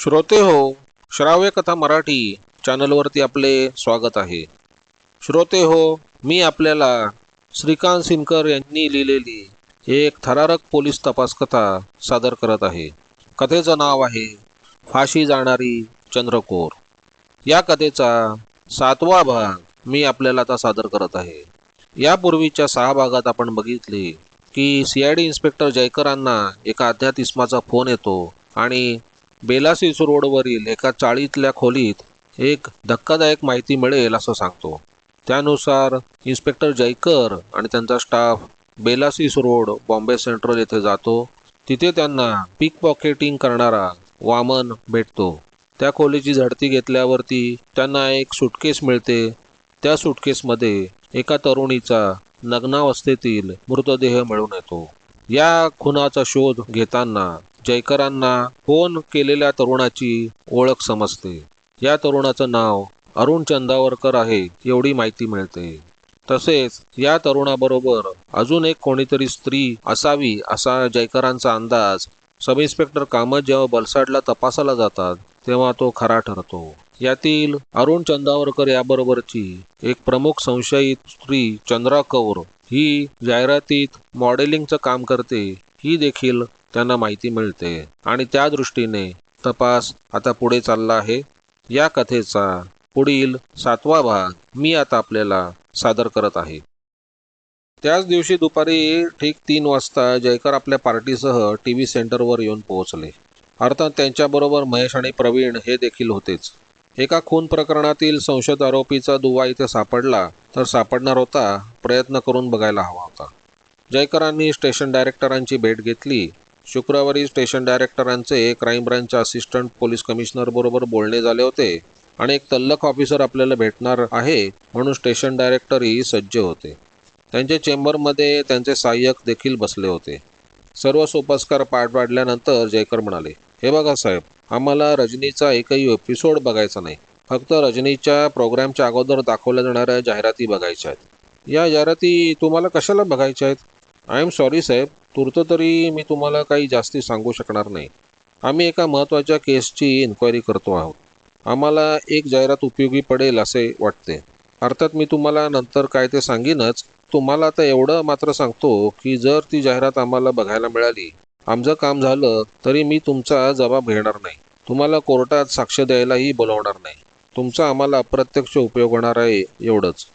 श्रोते हो श्राव्य कथा मराठी चॅनलवरती आपले स्वागत आहे. श्रोते हो मी आपल्याला श्रीकांत सिनकर यांनी लिहिलेली एक थरारक पोलीस तपास कथा सादर करत आहे. कथेचं नाव आहे फाशी जाणारी चंद्रकोर. या कथेचा सातवा भाग मी आपल्याला आता सादर करत आहे. यापूर्वीच्या सहा भागात आपण बघितले की सी आय डी इन्स्पेक्टर जयकरांना एका अज्ञात इस्माचा फोन येतो आणि बेलासीस रोडवरील एका चाळीतल्या खोलीत एक धक्कादायक माहिती मिळेल असं सांगतो. त्यानुसार इन्स्पेक्टर जयकर आणि त्यांचा staff Bellasis road Bombay Central येथे जातो. तिथे त्यांना पिक पॉकेटिंग करणारा वामन भेटतो. त्या खोलीची झडती घेतल्यावरती त्यांना एक सुटकेस मिळते. त्या सुटकेसमध्ये एका तरुणीचा नग्नावस्थेतील मृतदेह मिळून येतो. या खुनाचा शोध घेताना जयकरांना फोन केलेल्या तरुणाची ओळख समजते. या तरुणाचं नाव अरुण चंदावरकर आहे एवढी माहिती मिळते. तसेच या तरुणाबरोबर अजून एक कोणीतरी स्त्री असावी असा जयकरांचा अंदाज सब इन्स्पेक्टर कामत जेव्हा बलसाडला तपासाला जातात तेव्हा तो खरा ठरतो. यातील अरुण चंदावरकर याबरोबरची एक प्रमुख संशयित स्त्री चंद्रा कौर ही जाहिरातीत मॉडेलिंगचं काम करते. ही देखील त्यांना माहिती मिळते. आणि त्या दृष्टीने तपास आता पुढे चालला आहे. या कथेचा पुढील सातवा भाग मी आता आपल्याला सादर करत आहे. त्याच दिवशी दुपारी ठीक तीन वाजता जयकर आपल्या पार्टीसह टी व्ही सेंटरवर येऊन पोहोचले. अर्थात त्यांच्याबरोबर महेश आणि प्रवीण हे देखील होतेच. एका खून प्रकरणातील संशयित आरोपीचा दुवा इथे सापडला तर सापडणार होता प्रयत्न करून बघायला हवा होता. जयकरांनी स्टेशन डायरेक्टरांची भेट घेतली. शुक्रवारी स्टेशन डायरेक्टरांचे क्राईम ब्रांचच्या असिस्टंट पोलीस कमिशनर बरोबर बोलणे झाले होते आणि एक तल्लख ऑफिसर आपल्याला भेटणार आहे म्हणून स्टेशन डायरेक्टरही सज्ज होते. त्यांच्या चेंबरमध्ये त्यांचे सहाय्यक देखील बसले होते. सर्व सोपस्कार पाठ पाडल्यानंतर जयकर म्हणाले हे बघा साहेब आम्हाला रजनीचा एकही एपिसोड बघायचा नाही. फक्त रजनीच्या प्रोग्रामच्या अगोदर दाखवल्या जाणाऱ्या जाहिराती बघायच्या आहेत. या जाहिराती तुम्हाला कशाला बघायच्या आहेत? आय एम सॉरी साहेब तुर्त तरी मी तुम्हाला काही जास्ती सांगू शकणार नाही. आम्ही एका महत्त्वाच्या केसची इन्क्वायरी करतो आहोत. आम्हाला एक जाहिरात उपयोगी पडेल असे वाटते. अर्थात मी तुम्हाला नंतर काय ते सांगेनच तुम्हाला आता एवढं मात्र सांगतो की जर ती जाहिरात आम्हाला बघायला मिळाली आमचं काम झालं तरी मी तुमचा जबाब घेणार नाही. तुम्हाला कोर्टात साक्ष द्यायलाही बोलवणार नाही. तुमचा आम्हाला अप्रत्यक्ष उपयोग होणार आहे एवढंच.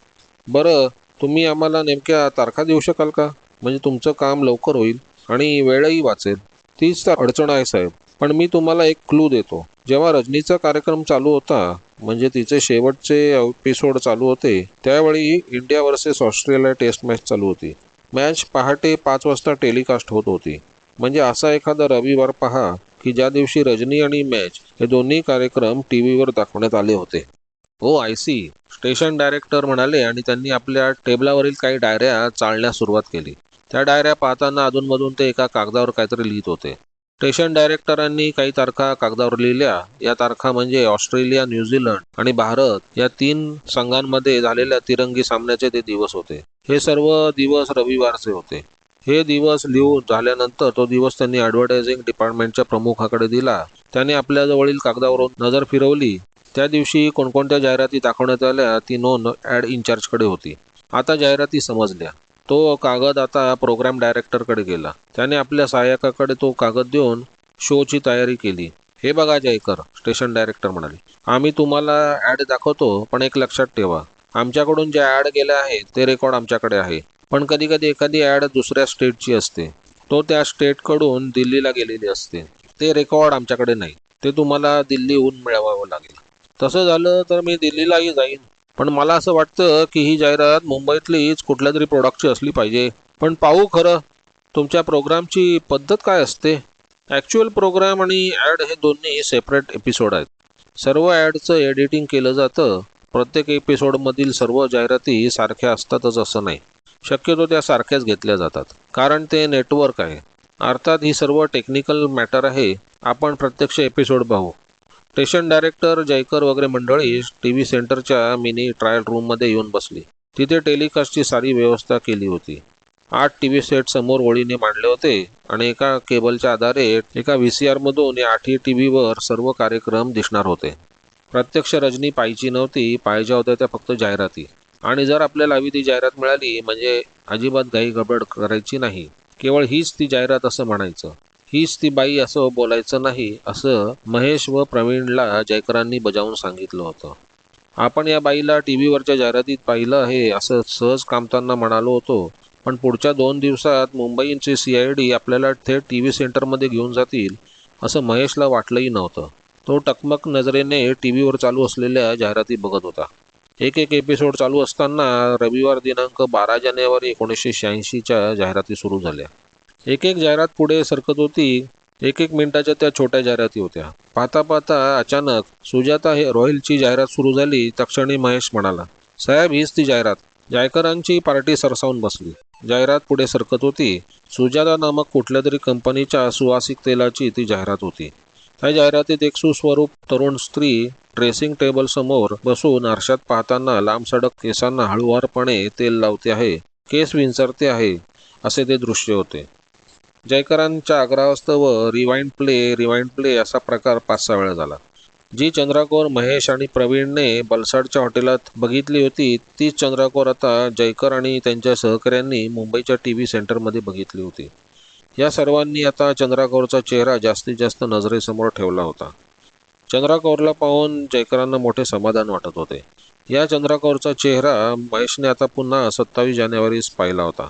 बरं तुम्ही आम्हाला नेमक्या तारखा देऊ शकाल का? म्हणजे तुमचं काम लवकर होईल आणि वेळही वाचेल. तीच तर अडचण आहे साहेब. पण मी तुम्हाला एक क्लू देतो. जेव्हा रजनीचा कार्यक्रम चालू होता म्हणजे तिचे शेवटचे एपिसोड चालू होते त्यावेळी India versus Australia test match चालू होती. मॅच पहाटे पाच वाजता टेलिकास्ट होत होती. म्हणजे असा एखादा रविवार पहा की ज्या दिवशी रजनी आणि मॅच हे दोन्ही कार्यक्रम टी व्हीवर दाखवण्यात आले होते. हो आय सी स्टेशन डायरेक्टर म्हणाले आणि त्यांनी आपल्या टेबलावरील काही डायऱ्या चालण्यास सुरुवात केली. त्या डायऱ्या पाहताना अधूनमधून ते एका कागदावर काहीतरी लिहित होते. स्टेशन डायरेक्टरांनी काही तारखा कागदावर लिहिल्या. या तारखा म्हणजे ऑस्ट्रेलिया न्यूझीलंड आणि भारत या तीन संघांमध्ये झालेल्या तिरंगी सामन्याचे ते दिवस होते. हे सर्व दिवस रविवारचे होते. हे दिवस लिहून झाल्यानंतर तो दिवस त्यांनी ॲडव्हर्टायझिंग डिपार्टमेंटच्या प्रमुखाकडे दिला. त्याने आपल्या जवळील कागदावरून नजर फिरवली. त्या दिवशी कोणकोणत्या जाहिराती दाखवण्यात आल्या ती नोंद ॲड इन्चार्जकडे होती. आता जाहिराती समजल्या. तो कागद आता प्रोग्राम डायरेक्टरकडे गेला. त्याने आपल्या सहाय्यकाकडे तो कागद देऊन शोची तयारी केली. हे बघा जयकर स्टेशन डायरेक्टर म्हणाले. आम्ही तुम्हाला ॲड दाखवतो पण एक लक्षात ठेवा. आमच्याकडून ज्या ॲड गेल्या आहेत ते रेकॉर्ड आमच्याकडे आहे. पण कधी कधी एखादी ॲड दुसऱ्या स्टेटची असते. तो त्या स्टेटकडून दिल्लीला गेलेली असते. ते रेकॉर्ड आमच्याकडे नाही. ते तुम्हाला दिल्लीहून मिळवावं लागेल. तसं झालं तर मी दिल्लीलाही जाईन. पण मला असं वाटतं की ही जाहिरात मुंबईतलीच कुठल्या तरी प्रोडक्टची असली पाहिजे. पण पाहू खरं तुमच्या प्रोग्रामची पद्धत काय असते? ॲक्च्युअल प्रोग्राम आणि ॲड हे दोन्ही सेपरेट एपिसोड आहेत. सर्व ॲडचं एडिटिंग केलं जातं. प्रत्येक एपिसोडमधील सर्व जाहिराती सारख्या असतातच असं नाही. शक्यतो त्या सारख्याच घेतल्या जातात. कारण ते नेटवर्क आहे. अर्थात ही सर्व टेक्निकल मॅटर आहे. आपण प्रत्यक्ष एपिसोड पाहू. स्टेशन डायरेक्टर जयकर वगैरे मंडळी टी व्ही सेंटरच्या मिनी ट्रायल रूममध्ये येऊन बसली. तिथे टेलिकास्टची सारी व्यवस्था केली होती. आठ टी व्ही सेट समोर ओळीने मांडले होते आणि एका केबलच्या आधारे एका व्ही सी आरमधून या आठही टी व्हीवर सर्व कार्यक्रम दिसणार होते. प्रत्यक्ष रजनी पाहिजे नव्हती पाहिजे होत्या त्या फक्त जाहिराती. आणि जर आपल्याला हवी ती जाहिरात मिळाली म्हणजे अजिबात घाई गडबड करायची नाही. केवळ हीच ती जाहिरात असं म्हणायचं. हीच ती बाई असं बोलायचं नाही असं महेश व प्रवीणला जयकरांनी बजावून सांगितलं होतं. आपण या बाईला टी व्हीवरच्या जाहिरातीत पाहिलं आहे असं सहज कामताना म्हणालो होतो. पण पुढच्या दोन दिवसात मुंबईचे सी आय डी आपल्याला थेट टी व्ही सेंटरमध्ये घेऊन जातील असं महेशला वाटलंही नव्हतं. तो टकमक नजरेने टी व्हीवर चालू असलेल्या जाहिराती बघत होता. एक एक एपिसोड चालू असताना रविवार दिनांक बारा जानेवारी एकोणीसशे शहाऐंशीच्या जाहिराती सुरू झाल्या. एक एक जाहिरात पुढे सरकत होती. एक एक मिनिटाच्या त्या छोट्या जाहिराती होत्या. पाहता पाहता अचानक सुजाता हे रॉयलची जाहिरात सुरू झाली. तक्षणी महेश म्हणाला साहेब हीच ती जाहिरात. जायकरांची पार्टी सरसावून बसली. जाहिरात पुढे सरकत होती. सुजाता नामक कुठल्या तरी कंपनीच्या सुवासिक तेलाची ती जाहिरात होती. त्या जाहिरातीत एक सुस्वरूप तरुण स्त्री ड्रेसिंग टेबल समोर बसून आरशात पाहताना लांब सडक केसांना हळुवारपणे तेल लावते आहे. केस विंचरते आहे असे ते दृश्य होते. जयकरांच्या आग्रहास्तव रिवाइंड प्ले रिवाइंड प्ले असा प्रकार पाच सहा वेळा झाला. जी चंद्राकोर महेश आणि प्रवीणने बलसाडच्या हॉटेलात बघितली होती तीच चंद्राकोर आता जयकर आणि त्यांच्या सहकाऱ्यांनी मुंबईच्या टी व्ही सेंटरमध्ये बघितली होती. या सर्वांनी आता चंद्राकोरचा चेहरा जास्तीत जास्त नजरेसमोर ठेवला होता. चंद्राकोरला पाहून जयकरांना मोठे समाधान वाटत होते. या चंद्राकोरचा चेहरा महेशने आता पुन्हा सत्तावीस जानेवारीस पाहिला होता.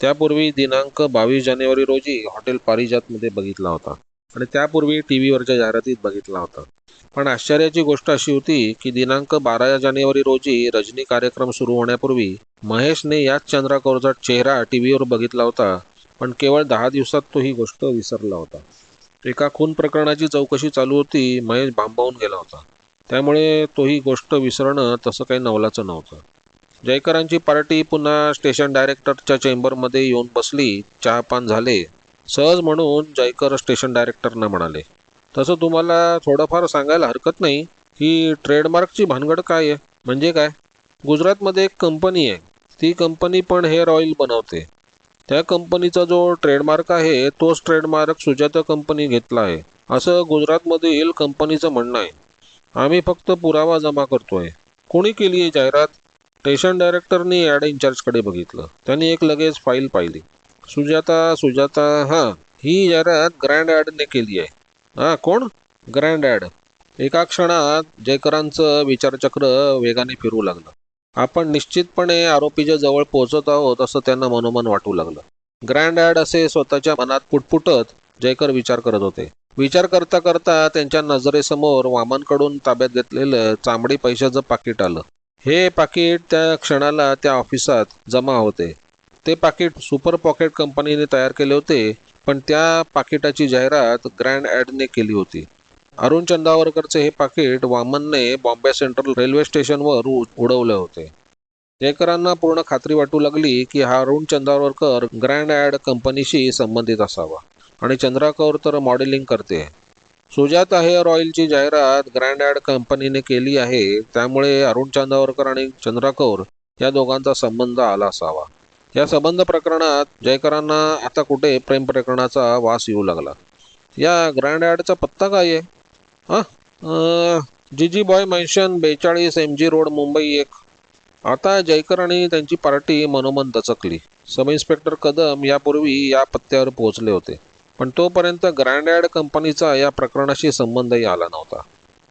त्यापूर्वी दिनांक बावीस जानेवारी रोजी हॉटेल पारिजातमध्ये बघितला होता. आणि त्यापूर्वी टी व्हीवरच्या जाहिरातीत बघितला होता. पण आश्चर्याची गोष्ट अशी होती की दिनांक बारा जानेवारी रोजी रजनी कार्यक्रम सुरू होण्यापूर्वी महेशने याच चंद्राकोरचा चेहरा टी व्हीवर बघितला होता. पण केवळ दहा दिवसात तो ही गोष्ट विसरला होता. एका खून प्रकरणाची चौकशी चालू होती महेश भांबावून गेला होता. त्यामुळे तो ही गोष्ट विसरणं तसं काही नवलाचं नव्हतं. जयकरांची पार्टी पुन्हा स्टेशन डायरेक्टरच्या चेंबरमध्ये येऊन बसली चहापान झाले. सहज म्हणून जयकर स्टेशन डायरेक्टरना म्हणाले तसं तुम्हाला थोडंफार सांगायला हरकत नाही. की ट्रेडमार्कची भानगड काय आहे? म्हणजे काय? गुजरातमध्ये एक कंपनी आहे. ती कंपनी पण हेअर ऑइल बनवते. त्या कंपनीचा जो ट्रेडमार्क आहे तोच ट्रेडमार्क सुजाता कंपनी घेतला आहे. असं गुजरातमधील कंपनीचं म्हणणं आहे. आम्ही फक्त पुरावा जमा करतोय. कोणी केली आहे जाहिरात? स्टेशन डायरेक्टरनी ॲड इन्चार्जकडे बघितलं. त्यांनी एक लगेच फाईल पाहिली. सुजाता सुजाता हां ही जाहिरात ग्रँड ॲडने केली आहे. हां कोण? ग्रँड ॲड एका क्षणात जयकरांचं विचारचक्र वेगाने फिरू लागलं. आपण निश्चितपणे आरोपीच्या जवळ पोहोचत आहोत असं त्यांना मनोमन वाटू लागलं. ग्रँड ॲड असे स्वतःच्या मनात पुटपुटत जयकर विचार करत होते. विचार करता करता त्यांच्या नजरेसमोर वामनकडून ताब्यात घेतलेलं चांबडी पैशाचं पाकिट आलं. हे पाकिट त्या क्षणाला त्या ऑफिसात जमा होते. ते पाकिट सुपर पॉकेट कंपनीने तयार केले होते पण त्या पाकिटाची जाहिरात ग्रँड ॲडने केली होती. अरुण चंदावरकरचे हे पाकिट वामनने बॉम्बे सेंट्रल रेल्वे स्टेशनवर उ- उडवले होते. जयकरांना पूर्ण खात्री वाटू लागली की हा अरुण चंदावरकर ग्रँड ॲड कंपनीशी संबंधित असावा. आणि चंद्राकौर तर मॉडेलिंग करते. सुजाता हेअर ऑइलची जाहिरात. ग्रँड ॲड कंपनीने केली आहे. त्यामुळे अरुण चांदावरकर आणि चंद्राकौर या दोघांचा संबंध आला असावा. या संबंध प्रकरणात जयकरांना आता कुठे प्रेम प्रकरणाचा वास येऊ लागला? या ग्रँड ॲडचा पत्ता काय आहे? हां जी जी बॉय मेन्शन बेचाळीस एम जी रोड मुंबई एक. आता जयकर आणि त्यांची पार्टी मनोमन दचकली सब इन्स्पेक्टर कदम यापूर्वी या पत्त्यावर पोहोचले होते. पण तोपर्यंत ग्रँड ॲड कंपनीचा या प्रकरणाशी संबंधही आला नव्हता.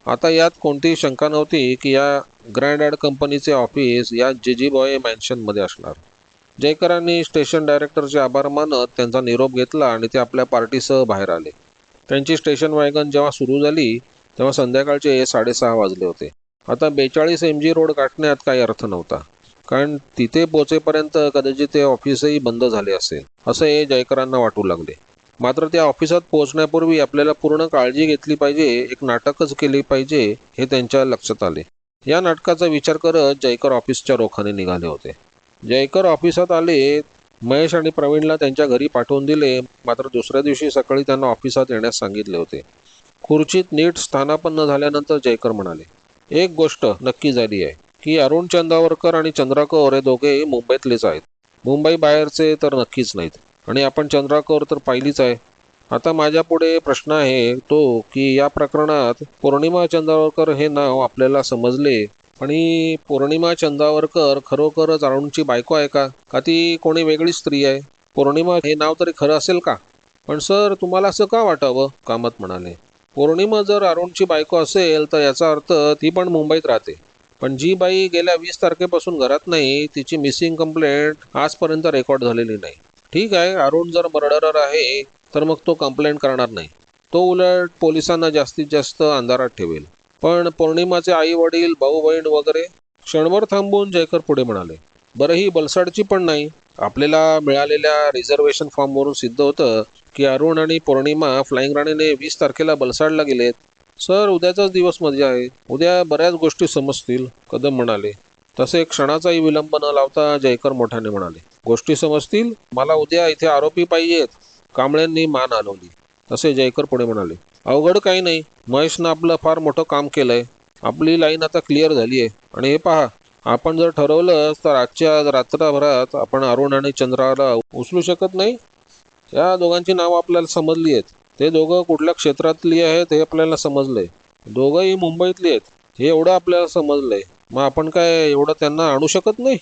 आता यात कोणतीही शंका नव्हती की या ग्रँड ॲड कंपनीचे ऑफिस या जीजी बॉय मॅन्शनमध्ये असणार. जयकरांनी स्टेशन डायरेक्टरचे आभार मानत त्यांचा निरोप घेतला आणि ते आपल्या पार्टीसह बाहेर आले. त्यांची स्टेशन वॅगन जेव्हा सुरू झाली तेव्हा संध्याकाळचे साडेसहा वाजले होते. आता बेचाळीस एम जी रोड गाठण्यात काही अर्थ नव्हता. कारण तिथे पोचेपर्यंत कदाचित ते ऑफिसही बंद झाले असेल असे जयकरांना वाटू लागले. मात्र त्या ऑफिसात पोहोचण्यापूर्वी आपल्याला पूर्ण काळजी घेतली पाहिजे एक नाटकच केले पाहिजे हे त्यांच्या लक्षात आले. या नाटकाचा विचार करत जयकर ऑफिसच्या रोखाने निघाले होते. जयकर ऑफिसात आले महेश आणि प्रवीणला त्यांच्या घरी पाठवून दिले मात्र दुसऱ्या दिवशी सकाळी त्यांना ऑफिसात येण्यास सांगितले होते. खुर्चीत नीट स्थानापन्न झाल्यानंतर जयकर म्हणाले एक गोष्ट नक्की झाली आहे की अरुण चंदावरकर आणि चंद्राकर हे दोघे मुंबईतलेच आहेत. मुंबई बाहेरचे तर नक्कीच नाहीत. आणि आपण चंद्राकर तर पाहिलीच आहे. आता माझ्यापुढे प्रश्न आहे तो की या प्रकरणात पौर्णिमा चंद्रावरकर हे नाव आपल्याला समजले. आणि पौर्णिमा चंद्रावरकर खरोखरच अरुणची बायको आहे का? का ती कोणी वेगळी स्त्री आहे? पौर्णिमा हे नाव तरी खरं असेल का? पण सर तुम्हाला असं का वाटावं? कामत म्हणाले. पौर्णिमा जर अरुणची बायको असेल तर याचा अर्थ ती पण मुंबईत राहते. पण जी बाई गेल्या वीस तारखेपासून घरात नाही तिची मिसिंग कंप्लेंट आजपर्यंत रेकॉर्ड झालेली नाही. ठीक आहे अरुण जर मर्डरर आहे तर मग तो कंप्लेंट करणार नाही. तो उलट पोलिसांना जास्तीत जास्त अंधारात ठेवेल. पण पौर्णिमाचे आई वडील भाऊ बहीण वगैरे क्षणभर थांबून जयकर पुढे म्हणाले बरं ही बलसाडची पण नाही. आपल्याला मिळालेल्या रिझर्वेशन फॉर्मवरून सिद्ध होतं की अरुण आणि पौर्णिमा फ्लाईंग राणीने वीस तारखेला बलसाडला गेलेत. सर उद्याचाच दिवस मजा आहे. उद्या बऱ्याच गोष्टी समजतील कदम म्हणाले. तसे क्षणाचाही विलंब न लावता जयकर मोठ्याने म्हणाले गोष्टी समजतील. मला उद्या इथे आरोपी पाहिजेत. कांबळ्यांनी मान हलवली. असे जयकर पुढे म्हणाले. अवघड काही नाही. महेशनं आपलं फार मोठं काम केलंय. आपली लाईन आता क्लिअर झाली आहे आणि हे पहा आपण जर ठरवलं तर आजच्या रात्रभरात आपण अरुण आणि चंद्राला उचलू शकत नाही? या दोघांची नावं आपल्याला समजली आहेत. ते दोघं कुठल्या क्षेत्रातली आहेत हे आपल्याला समजलंय. दोघंही मुंबईतली आहेत. हे एवढं आपल्याला समजलंय. मग आपण काय एवढं त्यांना आणू शकत नाही?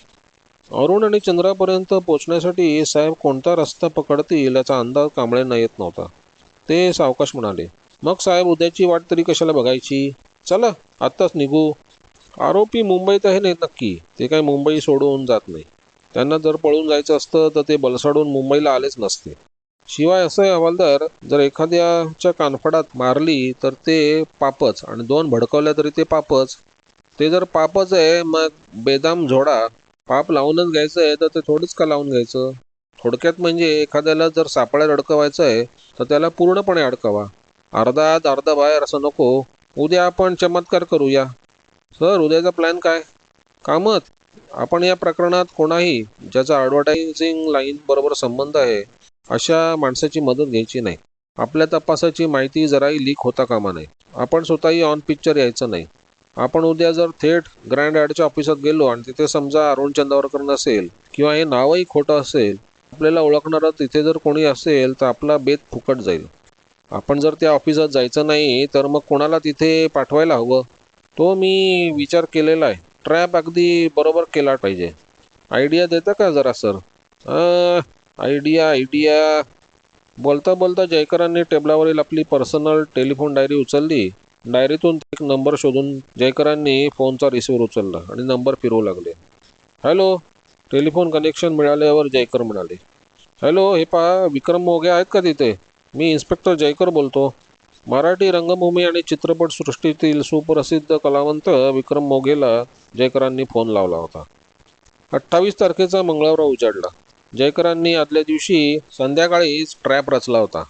अरुण आणि चंद्रापर्यंत पोहोचण्यासाठी साहेब कोणता रस्ता पकडतील याचा अंदाज कांबळ्यांना येत नव्हता. ते सावकाश म्हणाले मग साहेब उद्याची वाट तरी कशाला बघायची? चला आत्ताच निघू. आरोपी मुंबईत आहे नाही नक्की? ते काय मुंबई सोडून जात नाही. त्यांना जर पळून जायचं असतं तर ते बलसाडून मुंबईला आलेच नसते. शिवाय असं आहे हवालदार जर एखाद्याच्या कानफडात मारली तर ते पापच आणि दोन भडकवल्या तरी ते पापच. ते जर पापच आहे मग बेदाम झोडा पाप लावूनच घ्यायचं आहे तर ते थोडंच का लावून घ्यायचं? थोडक्यात म्हणजे एखाद्याला जर सापळ्यात अडकवायचं आहे तर त्याला पूर्णपणे अडकवा. अर्धा आत अर्धा बाहेर असं नको. उद्या आपण चमत्कार करूया. सर उद्याचा प्लॅन काय? कामत? आपण या प्रकरणात कोणाही ज्याचा ॲडव्हर्टायझिंग लाईन बरोबर संबंध आहे अशा माणसाची मदत घ्यायची नाही. आपल्या तपासाची माहिती जराही लीक होता कामा नये. आपण स्वतःही ऑन पिक्चर यायचं नाही. आपण उद्या जर थेट ग्रँड ॲडच्या ऑफिसात गेलो आणि तिथे समजा अरुण चंदावरकर नसेल किंवा हे नावही खोटं असेल आपल्याला ओळखणारं तिथे जर कोणी असेल तर आपला बेत फुकट जाईल. आपण जर त्या ऑफिसात जायचं नाही तर मग कोणाला तिथे पाठवायला हवं? तो मी विचार केलेला आहे. ट्रॅप अगदी बरोबर केला पाहिजे. आयडिया देता का जरा सर आयडिया आयडिया बोलता बोलता जयकरांनी टेबलावरील आपली पर्सनल टेलिफोन डायरी उचलली. डायरीतून एक नंबर शोधून जयकरांनी फोनचा रिसिव्हर उचलला आणि नंबर फिरवू लागले. हॅलो टेलिफोन कनेक्शन मिळाल्यावर जयकर म्हणाले. हॅलो हे पहा विक्रम मोगे आहेत का तिथे? मी इन्स्पेक्टर जयकर बोलतो. मराठी रंगभूमी आणि चित्रपटसृष्टीतील सुप्रसिद्ध कलावंत विक्रम मोगेला जयकरांनी फोन लावला होता. अठ्ठावीस तारखेचा मंगळवार उजाडला. जयकरांनी आदल्या दिवशी संध्याकाळीच ट्रॅप रचला होता.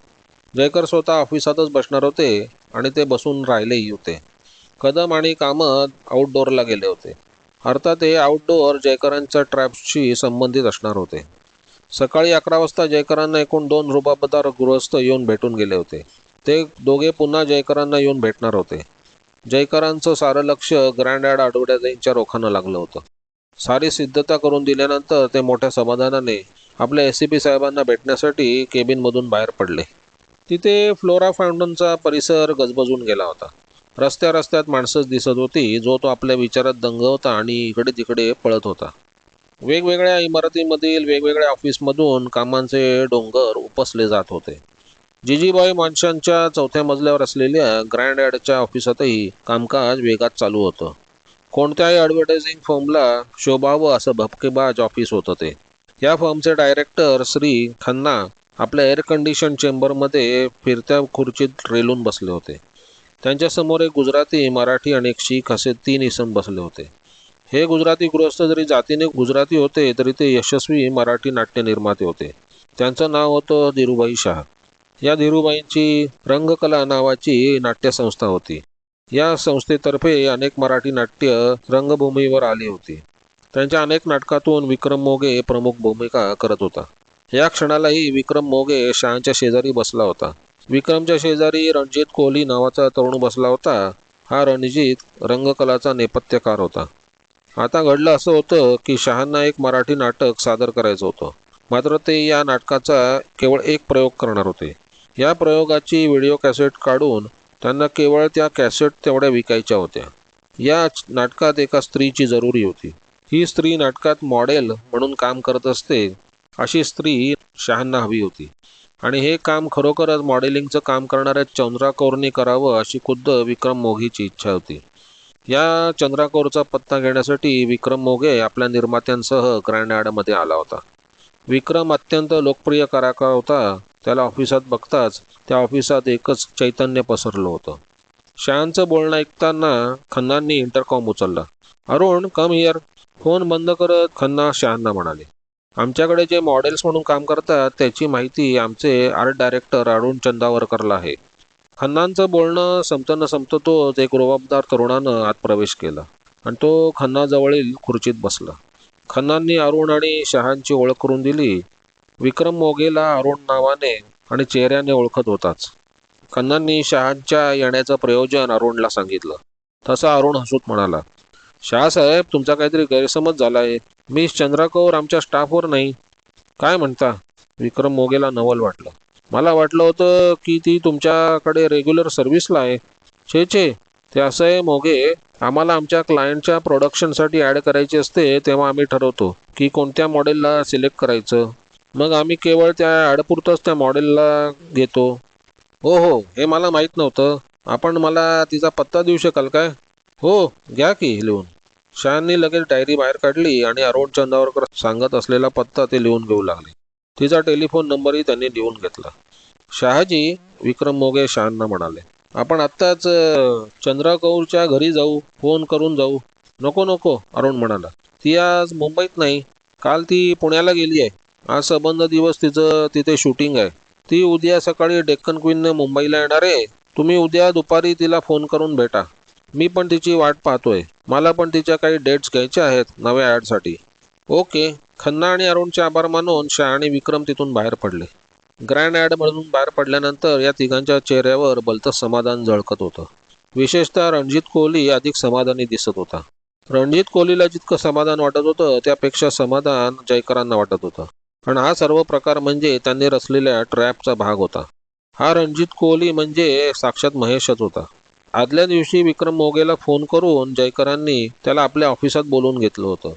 जयकर स्वतः ऑफिसातच बसणार होते आणि ते बसून राहिलेही होते. कदम आणि कामत आउटडोअरला गेले होते. अर्थात हे आउटडोअर जयकरांच्या ट्रॅपशी संबंधित असणार होते. सकाळी अकरा वाजता जयकरांना एकूण दोन रुबाबदार गृहस्थ येऊन भेटून गेले होते. ते दोघे पुन्हा जयकरांना येऊन भेटणार होते. जयकरांचं सारं लक्ष ग्रँड ॲड आठवड्याच्या रोखानं लागलं होतं. सारी सिद्धता करून दिल्यानंतर ते मोठ्या समाधानाने आपल्या एस सी पी साहेबांना भेटण्यासाठी केबिनमधून बाहेर पडले. तिथे फ्लोरा फाउंडनचा परिसर गजबजून गेला होता. रस्त्या रस्त्यात माणसंच दिसत होती जो तो आपल्या विचारात दंग होता आणि इकडे तिकडे पळत होता. वेगवेगळ्या इमारतीमधील वेगवेगळ्या ऑफिसमधून कामांचे डोंगर उपसले जात होते. जिजीबाई माणसांच्या चौथ्या मजल्यावर असलेल्या ग्रँड ॲडच्या ऑफिसातही कामकाज वेगात चालू होतं. कोणत्याही ॲडव्हर्टायझिंग फर्मला शोभावं असं भपकेबाज ऑफिस होतं ते. या फर्मचे डायरेक्टर श्री खन्ना आपल्या एअर कंडिशन चेंबरमध्ये फिरत्या खुर्चीत रेलून बसले होते. त्यांच्यासमोर एक गुजराती मराठी आणि एक शीख असे तीन इसम बसले होते. हे गुजराती गृहस्थ जरी जातीने गुजराती होते तरी ते यशस्वी मराठी नाट्य निर्माते होते. त्यांचं नाव होतं धीरूभाई शाह. या धीरूभाईंची रंगकला नावाची नाट्यसंस्था होती. या संस्थेतर्फे अनेक मराठी नाट्य रंगभूमीवर आली होती. त्यांच्या अनेक नाटकातून विक्रम मोगे प्रमुख भूमिका करत होता. या क्षणालाही विक्रम मोगे शहाच्या शेजारी बसला होता. विक्रमच्या शेजारी रणजित कोहली नावाचा तरुण बसला होता. हा रणजित रंगकलाचा नेपथ्यकार होता. आता घडलं असं होतं की शहांना एक मराठी नाटक सादर करायचं होतं. मात्र ते या नाटकाचा केवळ एक प्रयोग करणार होते. या प्रयोगाची व्हिडिओ कॅसेट काढून त्यांना केवळ त्या कॅसेट तेवढ्या विकायच्या होत्या. या नाटकात एका स्त्रीची जरुरी होती. ही स्त्री नाटकात मॉडेल म्हणून काम करत असते. अशी स्त्री शहांना हवी होती. आणि हे काम खरोखरच मॉडेलिंगचं काम करणाऱ्या चंद्राकौरने करावं अशी खुद्द विक्रम मोघीची इच्छा होती. या चंद्रा कौरचा पत्ता घेण्यासाठी विक्रम मोघे आपल्या निर्मात्यांसह ग्रँडयार्डमध्ये आला होता. विक्रम अत्यंत लोकप्रिय कलाकार होता. त्याला ऑफिसात बघताच त्या ऑफिसात एकच चैतन्य पसरलं होतं. शहांचं बोलणं ऐकताना खन्नांनी इंटरकॉम उचलला. अरुण कम हिअर फोन बंद करत खन्ना शहांना म्हणाले. आमच्याकडे जे मॉडेल्स म्हणून काम करतात त्याची माहिती आमचे आर्ट डायरेक्टर अरुण चंदावरकरला आहे. खन्नांचं बोलणं संपतं न संपतं तोच एक रुबाबदार तरुणानं आत प्रवेश केला. आणि तो खन्नाजवळील खुर्चीत बसला. खन्नांनी अरुण आणि शहांची ओळख करून दिली. विक्रम मोगेला अरुण नावाने आणि चेहऱ्याने ओळखत होताच. खन्नांनी शहांच्या येण्याचं प्रयोजन अरुणला सांगितलं. तसा अरुण हसूत म्हणाला शहासाहेब तुमचा काहीतरी गैरसमज झाला आहे मिस चंद्रा कौर आमच्या स्टाफवर नाही. काय म्हणता? विक्रम मोगेला नवल वाटलं. मला वाटलं होतं की ती तुमच्याकडे रेग्युलर सर्व्हिसला आहे. छे छे. ते असं आहे मोगे. आम्हाला आमच्या क्लायंटच्या प्रोडक्शनसाठी ॲड करायची असते तेव्हा आम्ही ठरवतो की कोणत्या मॉडेलला सिलेक्ट करायचं. मग आम्ही केवळ त्या ॲडपुरतंच त्या मॉडेलला घेतो. हो हो. हे मला माहीत नव्हतं. आपण मला तिचा पत्ता देऊ शकाल काय? हो घ्या की लिहून. शहांनी लगेच डायरी बाहेर काढली आणि अरुण चंदावरकर सांगत असलेला पत्ता ते लिहून घेऊ लागले. तिचा टेलिफोन नंबरही त्यांनी लिहून घेतला. शहाजी विक्रम मोगे शहांना म्हणाले आपण आत्ताच चंद्रकौरच्या घरी जाऊ फोन करून जाऊ. नको नको अरुण म्हणाला. ती आज मुंबईत नाही. काल ती पुण्याला गेली आहे आज संबंध दिवस तिचं तिथे शूटिंग आहे. ती उद्या सकाळी डेक्कन क्वीनने मुंबईला येणार आहे. तुम्ही उद्या दुपारी तिला फोन करून भेटा. मी पण तिची वाट पाहतोय. मला पण तिच्या काही डेट्स घ्यायच्या आहेत नव्या ॲडसाठी. ओके. खन्ना आणि अरुणचे आभार मानून शाह आणि विक्रम तिथून बाहेर पडले. ग्रँड ॲडमधून बाहेर पडल्यानंतर या तिघांच्या चेहऱ्यावर भलतं समाधान झळकत होतं. विशेषतः रणजित कोहली अधिक समाधानी दिसत होता. रणजित कोहलीला जितकं समाधान वाटत होतं त्यापेक्षा समाधान जयकरांना वाटत होतं. पण हा सर्व प्रकार म्हणजे त्यांनी रचलेल्या ट्रॅपचा भाग होता. हा रणजित कोहली म्हणजे साक्षात महेशच होता. आदल्या दिवशी विक्रम मोगेला फोन करून जयकरांनी त्याला आपल्या ऑफिसात बोलवून घेतलं होतं.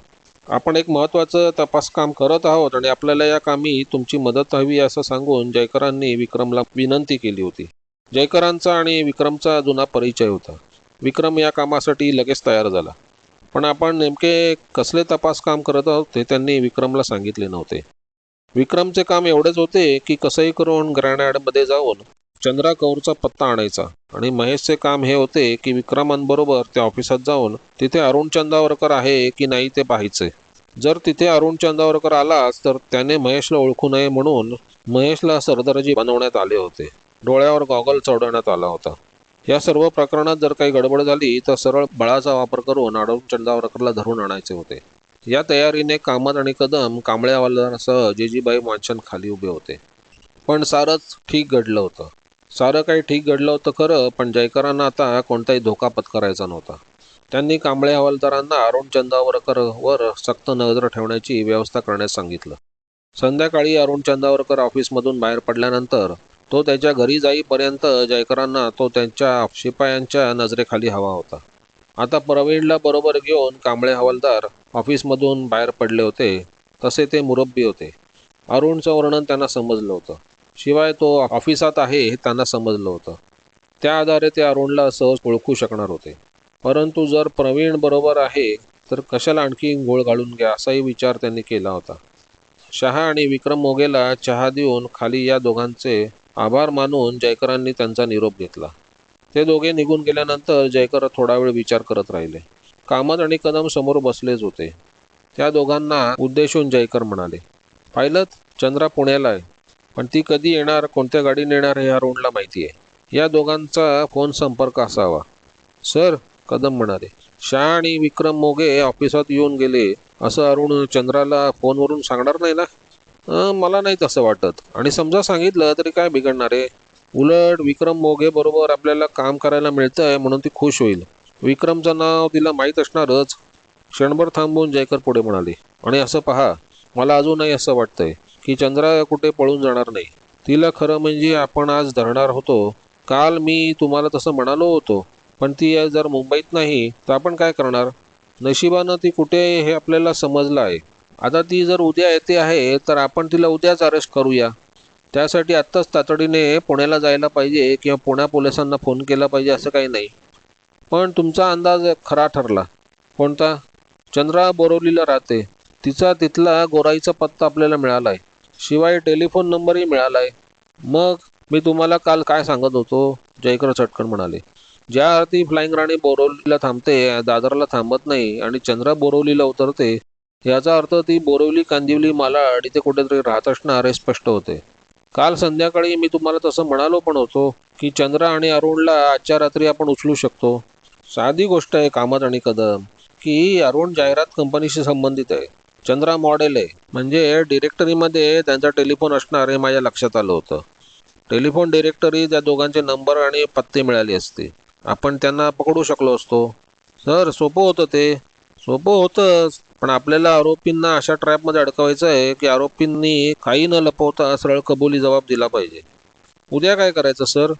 आपण एक महत्त्वाचं तपास काम करत आहोत आणि आपल्याला या कामी तुमची मदत हवी असं सांगून जयकरांनी विक्रमला विनंती केली होती. जयकरांचा आणि विक्रमचा जुना परिचय होता. विक्रम या कामासाठी लगेच तयार झाला. पण आपण नेमके कसले तपास काम करत आहोत ते त्यांनी विक्रमला सांगितले नव्हते. विक्रमचे काम एवढेच होते की कसंही करून ग्रॅनाडमध्ये जाऊन चंद्रा कौरचा पत्ता आणायचा. आणि महेशचे काम हे होते की विक्रमांबरोबर त्या ऑफिसात जाऊन तिथे अरुण चंदावरकर आहे की नाही ते पाहायचे. जर तिथे अरुण चंदावरकर आलाच तर त्याने महेशला ओळखू नये म्हणून महेशला सरदारजी बनवण्यात आले होते. डोळ्यावर गॉगल चढवण्यात आला होता. या सर्व प्रकरणात जर काही गडबड झाली तर सरळ बळाचा वापर करून अरुण चंदावरकरला धरून आणायचे होते. या तयारीने कामत आणि कदम कांबळ्यावाल्यासह जेजीबाई मानशन खाली उभे होते. पण सारंच ठीक घडलं होतं. सारं काही ठीक घडलं होतं खरं पण जयकरांना आता कोणताही धोका पत्करायचा नव्हता. त्यांनी कांबळे हवालदारांना अरुण चंदावरकरवर सक्त नजर ठेवण्याची व्यवस्था करण्यास सांगितलं. संध्याकाळी अरुण चंदावरकर ऑफिसमधून बाहेर पडल्यानंतर तो त्याच्या घरी जाईपर्यंत जयकरांना तो त्यांच्या शिपायांच्या नजरेखाली हवा होता. आता प्रवीणला बरोबर घेऊन कांबळे हवालदार ऑफिसमधून बाहेर पडले होते तसे ते मुरब्बी होते. अरुणचं वर्णन त्यांना समजलं होतं. शिवाय तो ऑफिसात आहे हे त्यांना समजलं होतं. त्या आधारे ते अरुणला सहज ओळखू शकणार होते. परंतु जर प्रवीण बरोबर आहे तर कशाला आणखी गोळ घालून घ्या असाही विचार त्यांनी केला होता. शहा आणि विक्रम मोगेला चहा देऊन खाली या दोघांचे आभार मानून जयकरांनी त्यांचा निरोप घेतला. ते दोघे निघून गेल्यानंतर जयकर थोडा वेळ विचार करत राहिले. कामत आणि कदम समोर बसलेच होते. त्या दोघांना उद्देशून जयकर म्हणाले पाहिलं चंद्रा पुण्याला आहे. पण ती कधी येणार कोणत्या गाडीने येणार हे अरुणला माहिती आहे या दोघांचा फोन संपर्क असावा. सर कदम म्हणाले शाह आणि विक्रम मोगे ऑफिसात येऊन गेले असं अरुण चंद्राला फोनवरून सांगणार नाही ना? मला नाही तसं वाटत. आणि समजा सांगितलं तरी काय बिघडणार आहे? उलट विक्रम मोगे बरोबर आपल्याला काम करायला मिळतंय म्हणून ती खुश होईल. विक्रमचं नाव तिला माहीत असणारच. क्षणभर थांबून जयकर पुढे म्हणाले आणि असं पहा मला अजूनही असं वाटतंय. की चंद्रा कुठे पळून जाणार नाही. तिला खरं म्हणजे आपण आज धरणार होतो. काल मी तुम्हाला तसं म्हणालो होतो. पण ती आज जर मुंबईत नाही तर आपण काय करणार? नशिबानं ती कुठे आहे हे आपल्याला समजलं आहे. आता ती जर उद्या येते आहे तर आपण तिला उद्याच अरेस्ट करूया. त्यासाठी आत्ताच तातडीने पुण्याला जायला पाहिजे किंवा पुण्या पोलिसांना फोन केला पाहिजे असं काही नाही. पण तुमचा अंदाज खरा ठरला. कोणता? चंद्रा बोरवलीला राहते. तिचा तिथला गोराईचा पत्ता आपल्याला मिळाला आहे शिवाय टेलिफोन नंबरही मिळालाय. मग मी तुम्हाला काल काय सांगत होतो? जयकर चटकन म्हणाले. ज्या अर्थी फ्लाइंग राणी बोरवलीला थांबते दादरला थांबत नाही आणि चंद्रा बोरवलीला उतरते याचा अर्थ ती बोरवली कांदिवली मालाड इथे कुठेतरी राहत असणार हे स्पष्ट होते. काल संध्याकाळी मी तुम्हाला तसं म्हणालो पण होतो की चंद्रा आणि अरुणला आजच्या रात्री आपण उचलू शकतो. साधी गोष्ट आहे कामत आणि कदम की अरुण जाहिरात कंपनीशी संबंधित आहे. चंद्रा मॉडेल आहे म्हणजे डिरेक्टरीमध्ये त्यांचा टेलिफोन असणार हे माझ्या लक्षात आलं होतं. टेलिफोन डिरेक्टरी त्या दोघांचे नंबर आणि पत्ते मिळाले असते. आपण त्यांना पकडू शकलो असतो. सर सोपं होतं ते. सोपं होतंच पण आपल्याला आरोपींना अशा ट्रॅपमध्ये अडकवायचं आहे की आरोपींनी काही न लपवता सरळ कबुली जबाब दिला पाहिजे. उद्या काय करायचं सर?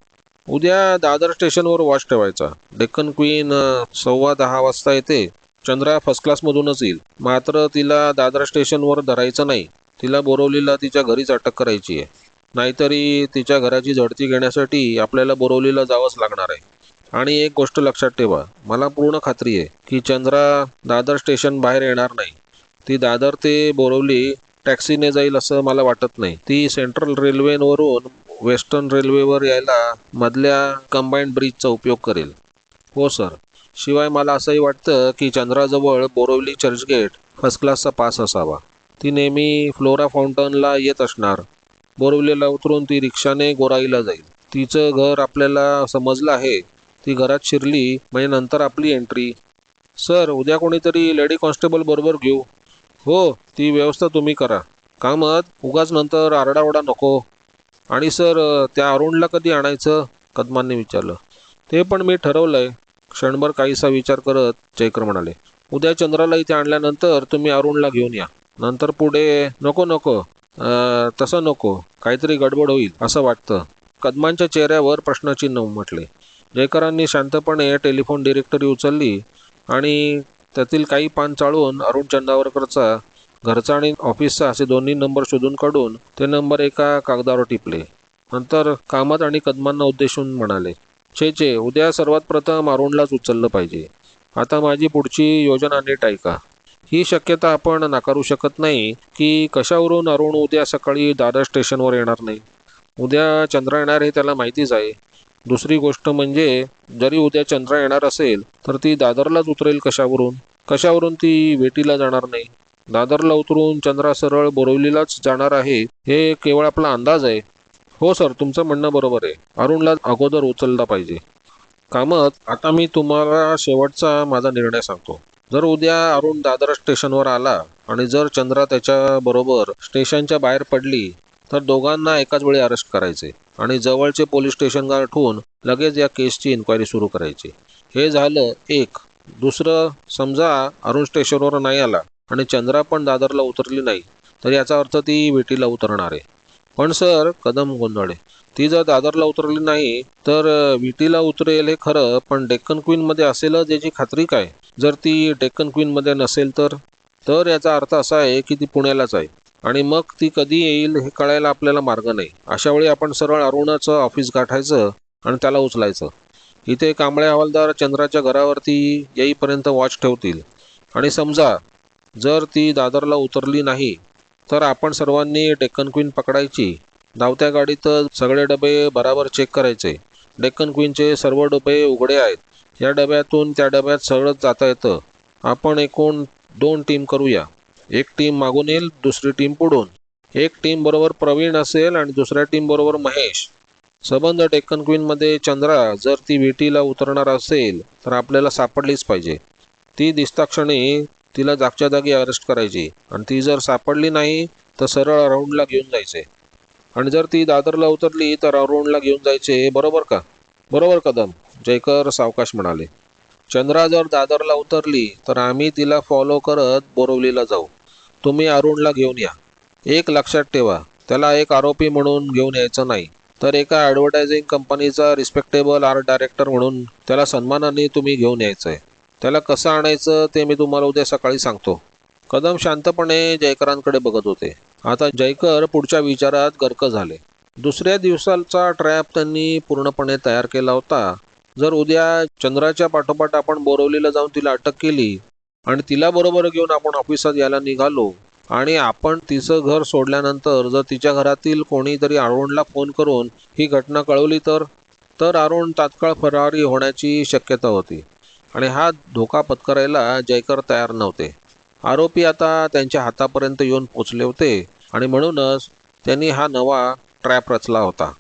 उद्या दादर स्टेशनवर वॉच ठेवायचा. डेक्कन क्वीन सव्वा दहा वाजता येते. चंद्रा फर्स्ट क्लासमधूनच येईल. मात्र तिला दादर स्टेशनवर धरायचं नाही. तिला बोरवलीला तिच्या घरीच अटक करायची आहे. नाहीतरी तिच्या घराची झडती घेण्यासाठी आपल्याला बोरवलीला जावंच लागणार आहे. आणि एक गोष्ट लक्षात ठेवा. मला पूर्ण खात्री आहे की चंद्रा दादर स्टेशन बाहेर येणार नाही. ती दादर ते बोरवली टॅक्सीने जाईल असं मला वाटत नाही. ती सेंट्रल रेल्वेवरून वेस्टर्न रेल्वेवर यायला मधल्या कंबाईंड ब्रिजचा उपयोग करेल. हो सर शिवाय मला असंही वाटतं की चंद्राजवळ बोरोवली चर्चगेट फर्स्ट क्लासचा पास असावा. ती नेहमी फ्लोरा फाउंटनला येत असणार. बोरवलीला उतरून ती रिक्षाने गोराईला जाईल. तिचं घर आपल्याला समजलं आहे. ती घरात शिरली म्हणजे नंतर आपली एंट्री सर उद्या कोणीतरी लेडी कॉन्स्टेबल बरोबर घेऊ. हो ती व्यवस्था तुम्ही करा. कामत उगाच नंतर आरडाओरडा नको. आणि सर त्या अरुणला कधी आणायचं? कदमांनी विचारलं. ते पण मी ठरवलं आहे क्षणभर काहीसा विचार करत जयकर म्हणाले उद्या चंद्राला इथे आणल्यानंतर तुम्ही अरुणला घेऊन या. नंतर पुढे नको नको. तसं नको. काहीतरी गडबड होईल असं वाटतं. कदमांच्या चेहऱ्यावर प्रश्नचिन्ह उमटले जयकरांनी शांतपणे टेलिफोन डिरेक्टरी उचलली आणि त्यातील काही पान चाळून अरुण चंदावरकरचा घरचा आणि ऑफिसचा असे दोन्ही नंबर शोधून काढून ते नंबर एका कागदावर टिपले. नंतर कामत आणि कदमांना उद्देशून म्हणाले छे छे. उद्या सर्वात प्रथम अरुणलाच उचललं पाहिजे. आता माझी पुढची योजना नीट ऐका. ही शक्यता आपण नाकारू शकत नाही की कशावरून अरुण उद्या सकाळी दादर स्टेशनवर येणार नाही. उद्या चंद्रा येणार हे त्याला माहितीच आहे. दुसरी गोष्ट म्हणजे जरी उद्या चंद्रा येणार असेल तर ती दादरलाच उतरेल कशावरून? कशावरून ती वेटीला जाणार नाही? दादरला उतरून चंद्रा सरळ बोरवलीलाच जाणार आहे हे केवळ आपला अंदाज आहे. हो सर. तुमचं म्हणणं बरोबर आहे. अरुणला अगोदर उचलला पाहिजे. कामत आता मी तुम्हाला शेवटचा माझा निर्णय सांगतो. जर उद्या अरुण दादर स्टेशनवर आला आणि जर चंद्रा त्याच्या बरोबर स्टेशनच्या बाहेर पडली तर दोघांना एकाच वेळी अरेस्ट करायचे आणि जवळचे पोलीस स्टेशन गाठून लगेच या केसची इन्क्वायरी सुरू करायची. हे झालं एक. दुसरं समजा अरुण स्टेशनवर नाही आला आणि चंद्रा पण दादरला उतरली नाही तर याचा अर्थ ती विटीला उतरणार आहे. पण सर कदम गोंधळे. ती जर दादरला उतरली नाही तर विटीला उतरेल हे खरं पण डेक्कन क्वीनमध्ये असेलच याची खात्री काय? जर ती डेक्कन क्वीनमध्ये नसेल तर? तर याचा अर्थ असा आहे की ती पुण्यालाच आहे. आणि मग ती कधी येईल हे कळायला आपल्याला मार्ग नाही. अशा वेळी आपण सरळ अरुणाचं ऑफिस गाठायचं आणि त्याला उचलायचं. इथे कांबळे हवालदार चंद्राच्या घरावरती येईपर्यंत वॉच ठेवतील. आणि समजा जर ती दादरला उतरली नाही तर आपण सर्वांनी डेक्कन क्वीन पकडायची. धावत्या गाडीत सगळे डबे बराबर चेक करायचे. डेक्कन क्वीनचे सर्व डबे उघडे आहेत. या डब्यातून त्या डब्यात सगळंच जाता येतं. आपण एकूण दोन टीम करूया. एक टीम मागून येईल दुसरी टीम पुढून. एक टीम बरोबर प्रवीण असेल आणि दुसऱ्या टीम बरोबर महेश. सबंध डेक्कन क्वीनमध्ये चंद्रा जर ती विटीला उतरणार असेल तर आपल्याला सापडलीच पाहिजे. ती दिसता क्षणी तिला जागच्या जागी अरेस्ट करायची. आणि ती जर सापडली नाही तर सरळ अराऊंडला घेऊन जायचे. आणि जर ती दादरला उतरली तर अरुणला घेऊन जायचे. बरोबर का? बरोबर कदम जयकर सावकाश म्हणाले. चंद्रा जर दादरला उतरली तर आम्ही तिला फॉलो करत बोरवलीला जाऊ. तुम्ही अरुणला घेऊन या. एक लक्षात ठेवा त्याला एक आरोपी म्हणून घेऊन यायचं नाही. तर एका ॲडव्हर्टायझिंग कंपनीचा रिस्पेक्टेबल आर्ट डायरेक्टर म्हणून त्याला सन्मानाने तुम्ही घेऊन यायचं आहे त्याला कसं आणायचं ते मी तुम्हाला उद्या सकाळी सांगतो. कदम शांतपणे जयकरांकडे बघत होते. आता जयकर पुढच्या विचारात गर्क झाले. दुसऱ्या दिवसाचा ट्रॅप त्यांनी पूर्णपणे तयार केला होता. जर उद्या चंद्राच्या पाठोपाठ आपण बोरवलीला जाऊन तिला अटक केली आणि तिला बरोबर घेऊन आपण ऑफिसात यायला निघालो आणि आपण तिचं घर सोडल्यानंतर जर तिच्या घरातील कोणीतरी अरुणला फोन करून ही घटना कळवली तर तर अरुण तात्काळ फरारी होण्याची शक्यता होती. आणि हा धोका पत्करायला जयकर तयार नव्हते. आरोपी आता त्यांच्या हातापर्यंत येऊन पोचले होते आणि म्हणूनच त्यांनी हा नवा ट्रॅप रचला होता.